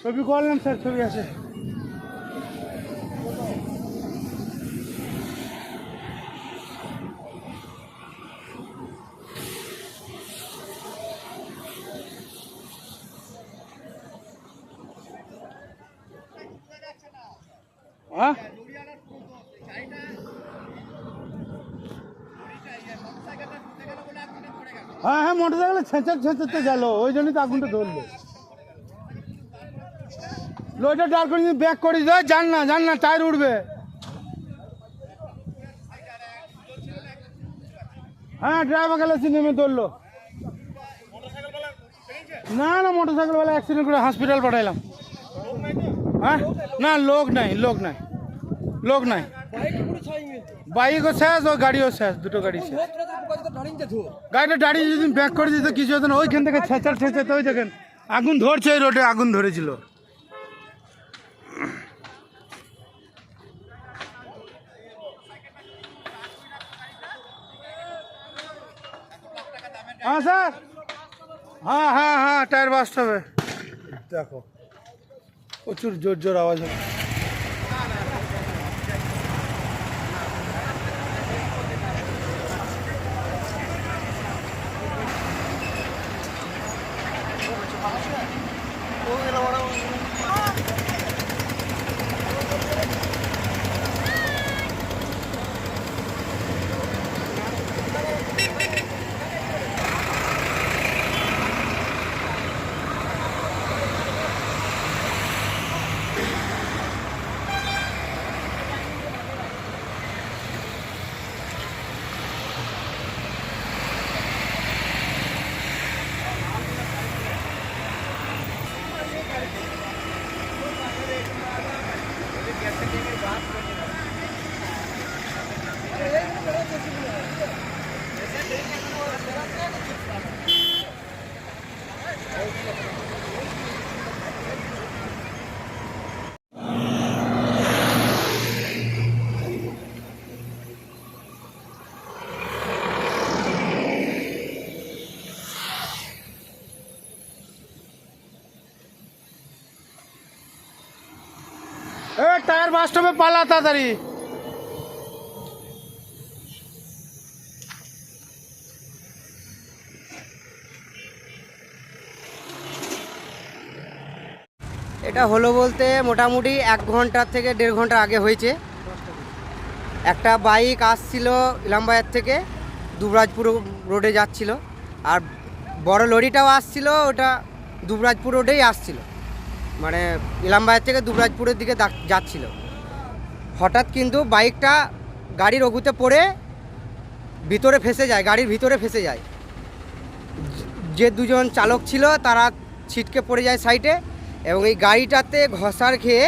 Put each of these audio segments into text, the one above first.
ছবি করলাম স্যার ছবি আছে হ্যাঁ হ্যাঁ হ্যাঁ মোটর সাইকেলে ছেঁচা ছেঁচাতে গেল। ওই জন্যই তো আগুনটা ধরলো। লোটা ডাল করে ব্যাক করে দিতে জান না জান না, টায়ার উঠবে হ্যাঁ ড্রাইভার গেলে নেমে ধরলো। না না মোটর সাইকেলওয়ালা অ্যাক্সিডেন্ট করে হসপিটাল পাঠাইলাম। হ্যাঁ? না, লোক নাই লোক নাই লোক নাই। বাইকও শেষ ও গাড়িও শেষ, দুটো গাড়ি গাড়িটা দাঁড়িয়ে যদি ব্যাক করে দিত, কিছু হতো না, ওইখান থেকে ছেঁচাল ছেঁচাতে ওই দেখেন, আগুন ধরছে ওই রোডে আগুন ধরেছিল। হ্যাঁ স্যার। হ্যাঁ হ্যাঁ হ্যাঁ টায়ার বাস্ট হবে। দেখো, প্রচুর জোর জোর আওয়াজ হবে கோவிலோட টায়ার বাস্ট হবে, পালা তাড়াতাড়ি। এটা হলো বলতে মোটামুটি এক ঘণ্টা থেকে দেড় ঘণ্টা আগে হয়েছে। একটা বাইক আসছিল ইলামবাজার থেকে, দুবরাজপুর রোডে যাচ্ছিল। আর বড় লরিটাও আসছিল, ওটা দুবরাজপুর রোডেই আসছিল। মানে ইলামবাজার থেকে দুবরাজপুরের দিকে যাচ্ছিল। হঠাৎ কিন্তু বাইকটা গাড়ির অগুতে পড়ে ভিতরে ফেসে যায়, গাড়ির ভিতরে ফেসে যায়। যে দুজন চালক ছিল তারা ছিটকে পড়ে যায় সাইডে এবং এই গাড়িটাতে ঘষার খেয়ে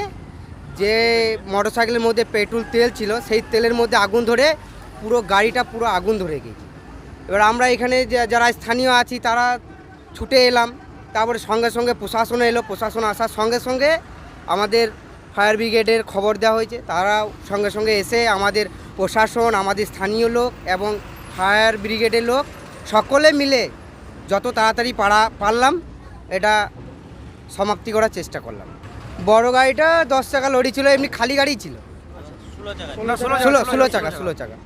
যে মোটরসাইকেলের মধ্যে পেট্রোল তেল ছিল, সেই তেলের মধ্যে আগুন ধরে পুরো গাড়িটা পুরো আগুন ধরে গিয়েছে এবার আমরা এখানে যারা স্থানীয় আছি তারা ছুটে এলাম। তারপরে সঙ্গে সঙ্গে প্রশাসন এলো, প্রশাসন আসার সঙ্গে সঙ্গে আমাদের ফায়ার ব্রিগেডের খবর দেওয়া হয়েছে। তারাও সঙ্গে সঙ্গে এসে আমাদের প্রশাসন, আমাদের স্থানীয় লোক এবং ফায়ার ব্রিগেডের লোক সকলে মিলে যত তাড়াতাড়ি পারা, পারলাম, এটা সমাপ্তি করার চেষ্টা করলাম। বড় গাড়িটা দশ চাকা লরি ছিল, এমনি খালি গাড়ি ছিল। ষোলো ষোলো চাকা ষোলো চাকা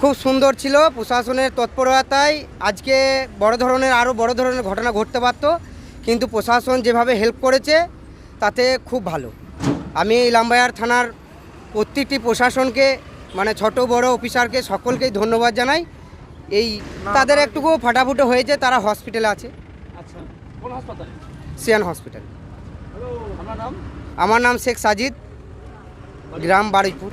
খুব সুন্দর ছিল প্রশাসনের তৎপরতায়। আজকে বড় ধরনের আরও বড় ধরনের ঘটনা ঘটতে পারতো কিন্তু প্রশাসন যেভাবে হেল্প করেছে তাতে খুব ভালো। আমি ইলামবাজার থানার প্রত্যেকটি প্রশাসনকে মানে ছোট বড় অফিসারকে সকলকেই ধন্যবাদ জানাই। এই তাদের একটুকু ফাটাফুটো হয়েছে তারা হসপিটালে আছে। আচ্ছা সিয়ান হসপিটাল আমার নাম শেখ সাজিদ। গ্রাম বারুইপুর